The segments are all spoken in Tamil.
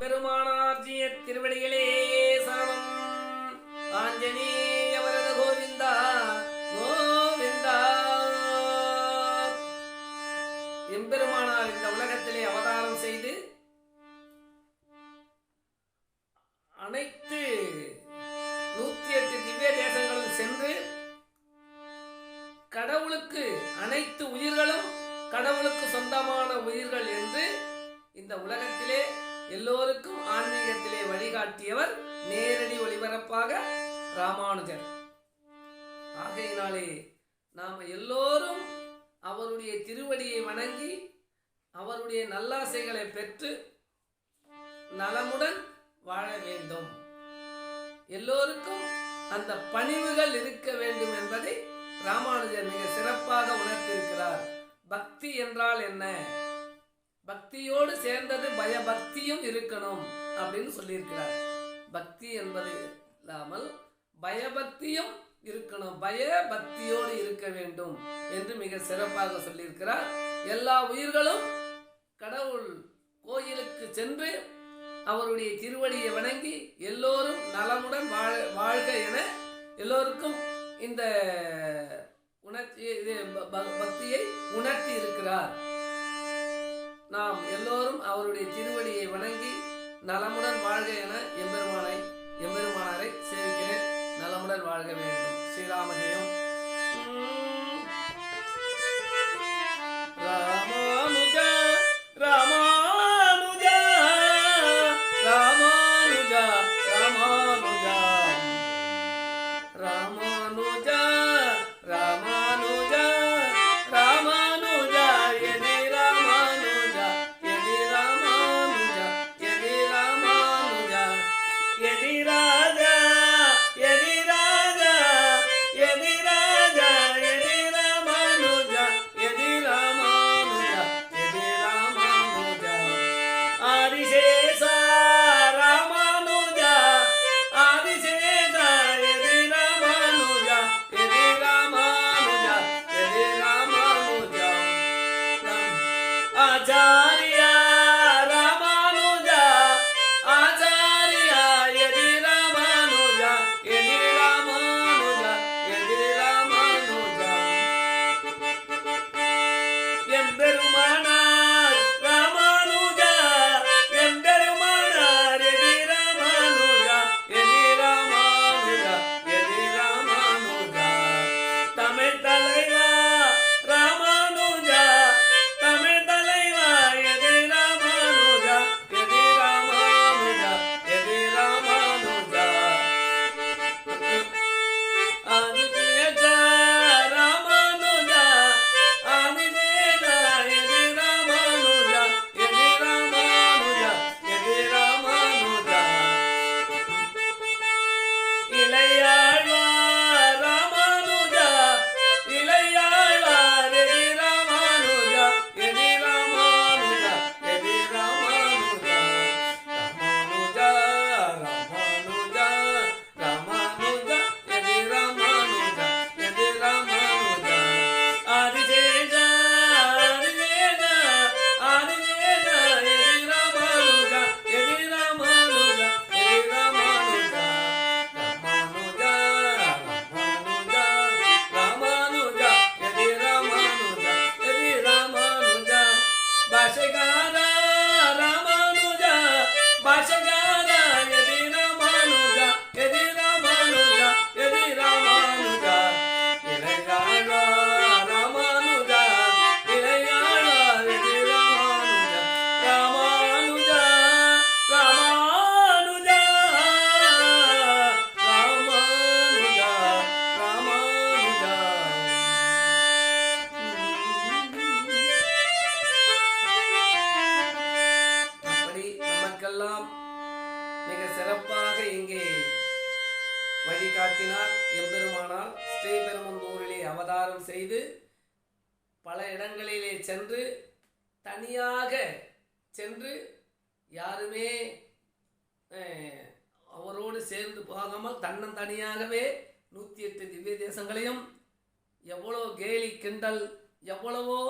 எம்பெருமானார்ஜிய திருவடிகளே சரணம் ஆஞ்சநேயவரத கோவிந்தா கோவிந்தா. எம்பெருமானார் இந்த உலகத்திலே அவதாரம் செய்து அனைத்து நூத்தி எட்டு திவ்ய தேசங்களும் சென்று கடவுளுக்கு அனைத்து உயிர்களும் கடவுளுக்கு சொந்தமான உயிர்கள் என்று இந்த உலகத்திலே எல்லோருக்கும் ஆன்மீகத்திலே வழிகாட்டியவர் நேரடி ஒளிபரப்பாக ராமானுஜர். ஆகையினாலே நாம் எல்லோரும் அவருடைய திருவடியை வணங்கி அவருடைய நல்லாசைகளை பெற்று நலமுடன் வாழ வேண்டும். எல்லோருக்கும் அந்த பணிவுகள் இருக்க வேண்டும் என்பதை ராமானுஜர் மிக சிறப்பாக உணர்த்தியிருக்கிறார். பக்தி என்றால் என்ன? பக்தியோடு சேர்ந்தது பயபக்தியும் இருக்கணும் அப்படின்னு சொல்லியிருக்கிறார். பக்தி என்பது இல்லாமல் பயபக்தியும் இருக்கணும். பயபக்தியோடு இருக்க வேண்டும் என்று மிக சிறப்பாக சொல்லியிருக்கிறார். எல்லா உயிர்களும் கடவுள் கோயிலுக்கு சென்று அவருடைய திருவடியை வணங்கி எல்லோரும் நலமுடன் வாழ வாழ்க என எல்லோருக்கும் இந்த உணர்ச்சி இது ப- பக்தியை உணர்த்தி இருக்கிறார். நாம் எல்லோரும் அவருடைய திருவடியை வணங்கி நலமுடன் வாழ்க என எம்பெருமானை எம்பெருமானாரை சேவிக்கிறேன். நலமுடன் வாழ்க வேண்டும். ஸ்ரீராமஜெயம். சென்று யாருமே அவரோடு சேர்ந்து போகாமல் தன்னந்தனியாகவே நூற்றி எட்டு திவ்ய தேசங்களையும் எவ்வளோ கேலி கிண்டல் எவ்வளவோ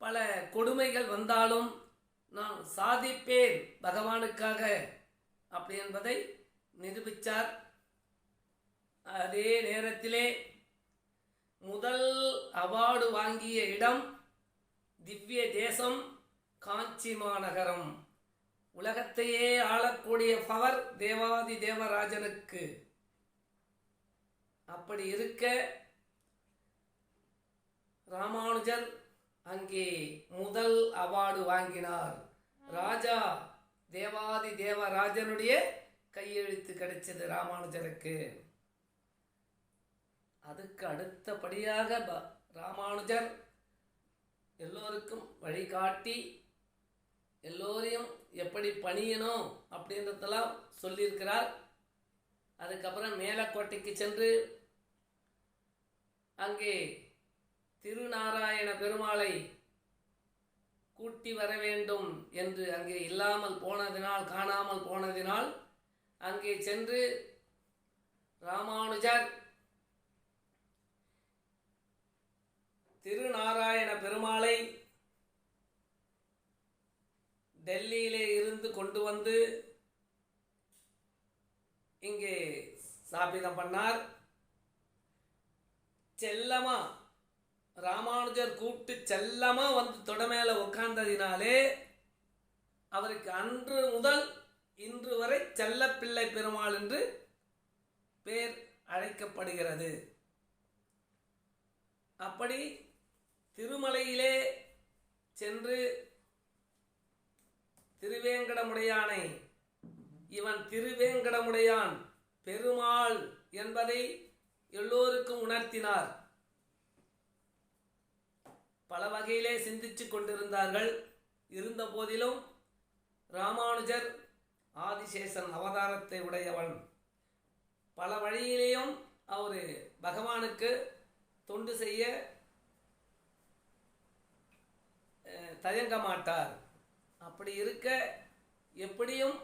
பல கொடுமைகள் வந்தாலும் நான் சாதிப்பேன் பகவானுக்காக அப்படி என்பதை நிரூபித்தார் அதே நேரத்திலே முதல் அவார்டு வாங்கிய இடம் திவ்ய தேசம். காஞ்சி மாநகரம். உலகத்தையே ஆளக்கூடிய பவர் தேவாதி தேவராஜனுக்கு. அப்படி இருக்க ராமானுஜர் அங்கே முதல் அவார்டு வாங்கினார். ராஜா தேவாதி தேவராஜனுடைய கையெழுத்து கிடைச்சது ராமானுஜருக்கு. அதுக்கு அடுத்தபடியாக ராமானுஜர் எல்லோருக்கும் வழிகாட்டி எல்லோரையும் எப்படி பணியணும் அப்படின்றதெல்லாம் சொல்லியிருக்கிறார். அதுக்கப்புறம் மேலக்கோட்டைக்கு சென்று அங்கே திருநாராயண பெருமாளை கூட்டி வர வேண்டும் என்று அங்கே இல்லாமல் போனதினால் காணாமல் போனதினால் அங்கே சென்று ராமானுஜர் திருநாராயண பெருமாளை டெல்லியிலே இருந்து கொண்டு வந்து இங்கே ஸ்தாபிதம் பண்ணார். செல்லமா ராமானுஜர் கூப்பிட்டு செல்லமா வந்து தொடமேல உட்கார்ந்ததினாலே அவருக்கு அன்று முதல் இன்று வரை செல்லப்பிள்ளை பெருமாள் என்று பேர் அழைக்கப்படுகிறது. அப்படி திருமலையிலே சென்று திருவேங்கடமுடையானை. இவன் திருவேங்கடமுடையான். பெருமாள் என்பதை எல்லோருக்கும் உணர்த்தினார். பல வகையிலே சிந்தித்துக் கொண்டிருந்தார்கள். இருந்த போதிலும் ராமானுஜர் ஆதிசேஷன் அவதாரத்தை உடையவன். பல வழியிலேயும் அவர் பகவானுக்கு தொண்டு செய்ய தயங்க மாட்டார். அப்படி இருக்க எப்படியும்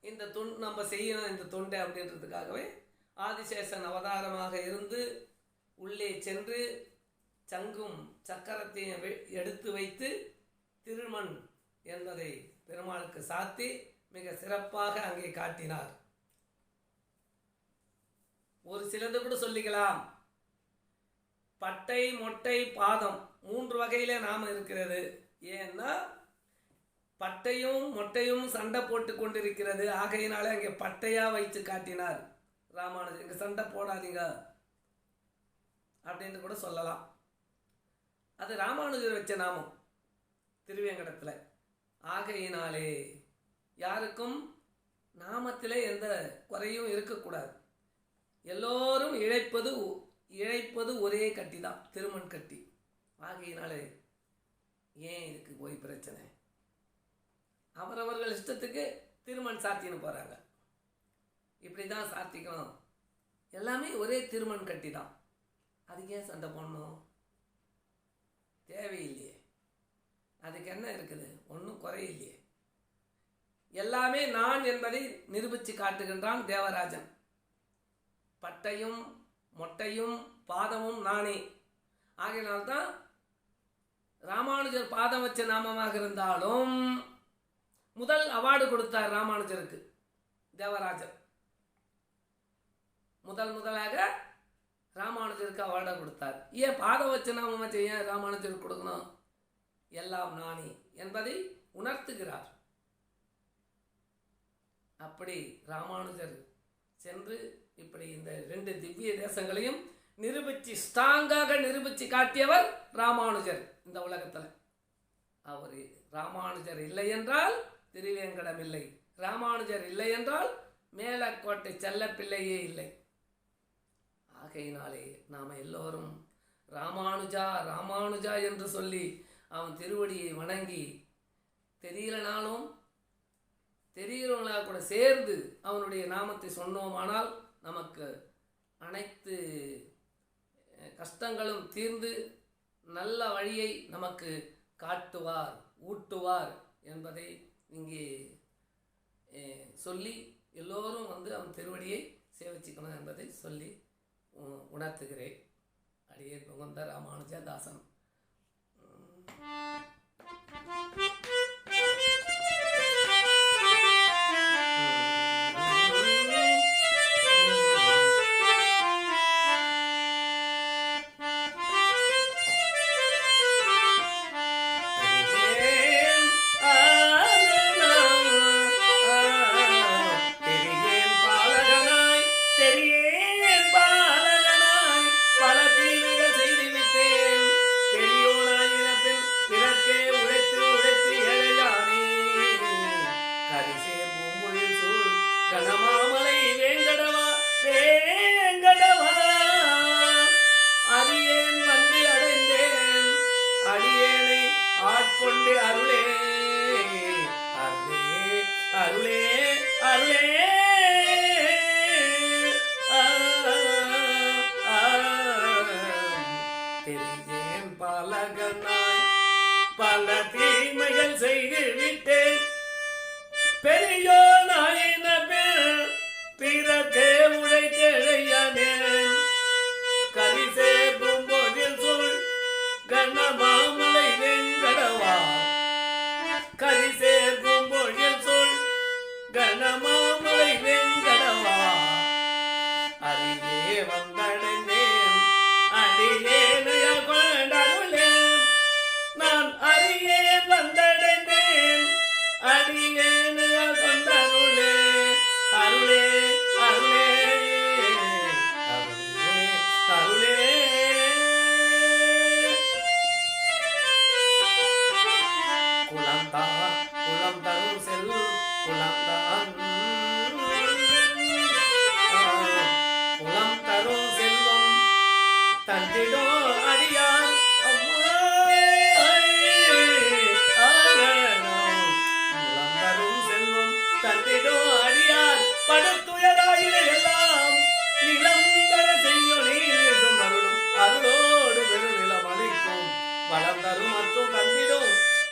இந்த தொண் நம்ம செய்யணும் இந்த தொண்டை அப்படின்றதுக்காகவே ஆதிசேஷன் அவதாரமாக இருந்து உள்ளே சென்று சங்கும் சக்கரத்தையும் வெ- எடுத்து வைத்து திருமண் என்பதை பெருமாளுக்கு சாத்தி மிக சிறப்பாக அங்கே காட்டினார். ஒரு சிலது கூட சொல்லிக்கலாம். பட்டை மொட்டை பாதம் மூன்று வகையில் நாம் இருக்கிறது. ஏன்னா பட்டையும் மொட்டையும் சண்டை போட்டு கொண்டிருக்கிறது. ஆகையினால அங்கே பட்டையா வைத்து காட்டினார். ராமானுஜர் இங்கே சண்டை போடாதீங்க அப்படின்னு கூட சொல்லலாம். அது ராமானுஜர் வச்ச நாமம் திருவேங்கடத்தில். ஆகையினாலே யாருக்கும் நாமத்திலே எந்த குறையும் இருக்கக்கூடாது. எல்லோரும் இழைப்பது இழைப்பது ஒரே கட்டி தான் திருமண் கட்டி. ஆகையினாலே ஏன் இதுக்கு போய் பிரச்சனை? அவரவர்கள் இஷ்டத்துக்கு திருமண் சாத்தின்னு போகிறாங்க இப்படி தான் சாத்திக்கணும் எல்லாமே ஒரே திருமண் கட்டி தான் அதுக்கு ஏன் சண்டை போடணும்? தேவையில்லையே. அதுக்கு என்ன இருக்குது? ஒன்றும் குறையில்லையே. எல்லாமே நான் என்பதை நிரூபித்து காட்டுகின்றான் தேவராஜன். பட்டையும் மொட்டையும் பாதமும் நானே. ஆகையினால்தான் ராமானுஜர் பாதம் வச்ச நாமமாக இருந்தாலும் முதல் அவார்டு கொடுத்தார் ராமானுஜருக்கு தேவராஜர். முதல் முதலாக ராமானுஜருக்கு அவார்டை கொடுத்தார். ஏன் பாதம் ஏன் ராமானுஜருக்கு கொடுக்கணும்? எல்லாம் நானே என்பதை உணர்த்துகிறார். அப்படி ராமானுஜர் சென்று இப்படி இந்த ரெண்டு திவ்ய தேசங்களையும் நிரூபிச்சு ஸ்ட்ராங்காக நிரூபிச்சு காட்டியவர் ராமானுஜர் இந்த உலகத்தில். அவர் ராமானுஜர் இல்லை என்றால் திருவேங்கடம் இல்லை ராமானுஜர் இல்லை என்றால் மேலக்கோட்டை செல்லப்பிள்ளையே இல்லை. ஆகையினாலே நாம் எல்லோரும் ராமானுஜா ராமானுஜா என்று சொல்லி அவன் திருவடியை வணங்கி தெரியலனாலும் தெரிகிறவங்களா கூட சேர்ந்து அவனுடைய நாமத்தை சொன்னோமானால் நமக்கு அனைத்து கஷ்டங்களும் தீர்ந்து நல்ல வழியை நமக்கு காட்டுவார் ஊட்டுவார் என்பதை இங்கே சொல்லி எல்லோரும் வந்து அவன் திருவடியை சேவிச்சுக்கணும் என்பதை சொல்லி உணர்த்துகிறேன். அடியே புகுந்த ராமானுஜ தாசன் வந்தடைந்தேன். அடியேனு கொண்டருளே நான் அடியே வந்தடைந்தேன். அடியேனு கொண்டருளே. அருளே அருளே. குளம் தா குளம் தரும் செல்லும் குளம் தா.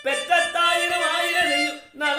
പെറ്റത്തായിരം ആയിരം ചെയ്യും നള